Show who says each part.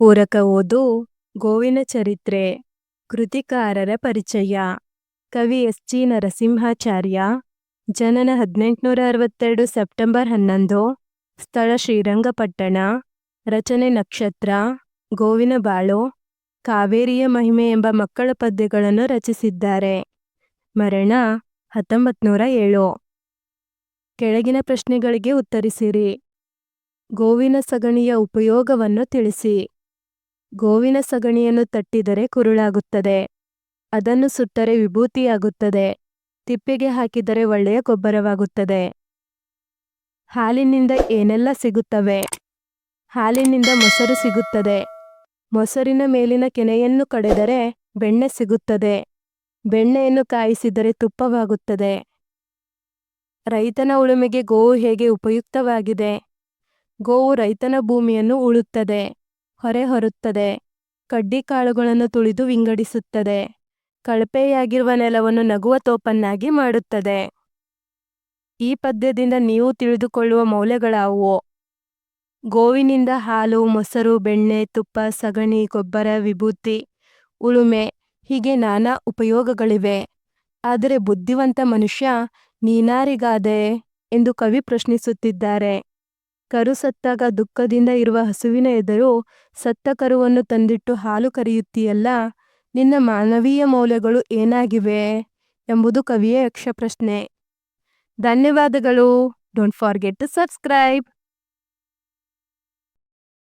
Speaker 1: ಪೂರಕ ಓದು ಗೋವಿನ ಚರಿತ್ರೆ, ಕೃತಿಕಾರರ ಪರಿಚಯ. ಕವಿ ಎಸ್. ಜಿ. ನರಸಿಂಹಾಚಾರ್ಯ, ಜನನ ಹದಿನೆಂಟುನೂರ ಅರವತ್ತೆರಡು ಸೆಪ್ಟೆಂಬರ್ ಹನ್ನೊಂದು, ಸ್ಥಳ ಶ್ರೀರಂಗಪಟ್ಟಣ, ರಚನೆ ನಕ್ಷತ್ರ, ಗೋವಿನ ಬಾಳು, ಕಾವೇರಿಯ ಮಹಿಮೆ ಎಂಬ ಮಕ್ಕಳ ಪದ್ಯಗಳನ್ನು ರಚಿಸಿದ್ದಾರೆ. ಮರಣ ಹತ್ತೊಂಬತ್ತು ನೂರ ಏಳು. ಕೆಳಗಿನ ಪ್ರಶ್ನೆಗಳಿಗೆ ಉತ್ತರಿಸಿರಿ. ಗೋವಿನ ಸಗಣಿಯ ಉಪಯೋಗವನ್ನು ತಿಳಿಸಿ. ಗೋವಿನ ಸಗಣಿಯನ್ನು ತಟ್ಟಿದರೆ ಕುರುಳಾಗುತ್ತದೆ. ಅದನ್ನು ಸುಟ್ಟರೆ ವಿಭೂತಿಯಾಗುತ್ತದೆ. ತಿಪ್ಪೆಗೆ ಹಾಕಿದರೆ ಒಳ್ಳೆಯ ಗೊಬ್ಬರವಾಗುತ್ತದೆ. ಹಾಲಿನಿಂದ ಏನೆಲ್ಲ ಸಿಗುತ್ತವೆ? ಹಾಲಿನಿಂದ ಮೊಸರು ಸಿಗುತ್ತದೆ. ಮೊಸರಿನ ಮೇಲಿನ ಕೆನೆಯನ್ನು ಕಡೆದರೆ ಬೆಣ್ಣೆ ಸಿಗುತ್ತದೆ. ಬೆಣ್ಣೆಯನ್ನು ಕಾಯಿಸಿದರೆ ತುಪ್ಪವಾಗುತ್ತದೆ. ರೈತನ ಉಳುಮೆಗೆ ಗೋವು ಹೇಗೆ ಉಪಯುಕ್ತವಾಗಿದೆ? ಗೋವು ರೈತನ ಭೂಮಿಯನ್ನು ಉಳುತ್ತದೆ. ಹೊರೆ ಹೊರುತ್ತದೆ ಕಡ್ಡಿ ಕಾಳುಗಳನ್ನು ತುಳಿದು ವಿಂಗಡಿಸುತ್ತದೆ. ಕಳಪೆಯಾಗಿರುವ ನೆಲವನ್ನು ನಗುವ ತೋಪನ್ನಾಗಿ ಮಾಡುತ್ತದೆ. ಈ ಪದ್ಯದಿಂದ ನೀವು ತಿಳಿದುಕೊಳ್ಳುವ ಮೌಲ್ಯಗಳಾವುವು? ಗೋವಿನಿಂದ ಹಾಲು, ಮೊಸರು, ಬೆಣ್ಣೆ, ತುಪ್ಪ, ಸಗಣಿ, ಗೊಬ್ಬರ, ವಿಭೂತಿ, ಉಳುಮೆ ಹೀಗೆ ನಾನಾ ಉಪಯೋಗಗಳಿವೆ. ಆದರೆ ಬುದ್ಧಿವಂತ ಮನುಷ್ಯ ನೀನಾರಿಗಾದೆ ಎಂದು ಕವಿ ಪ್ರಶ್ನಿಸುತ್ತಿದ್ದಾರೆ. ಕರು ಸತ್ತಾಗ ದುಃಖದಿಂದ ಇರುವ ಹಸುವಿನ ಎದುರು ಸತ್ತ ಕರುವನ್ನು ತಂದಿಟ್ಟು ಹಾಲು ಕರೆಯುತ್ತೀಯಲ್ಲ, ನಿನ್ನ ಮಾನವೀಯ ಮೌಲ್ಯಗಳು ಏನಾಗಿವೆ? ಎಂಬುದು ಕವಿಯ ಯಕ್ಷಪ್ರಶ್ನೆ. ಧನ್ಯವಾದಗಳು. Don't forget to subscribe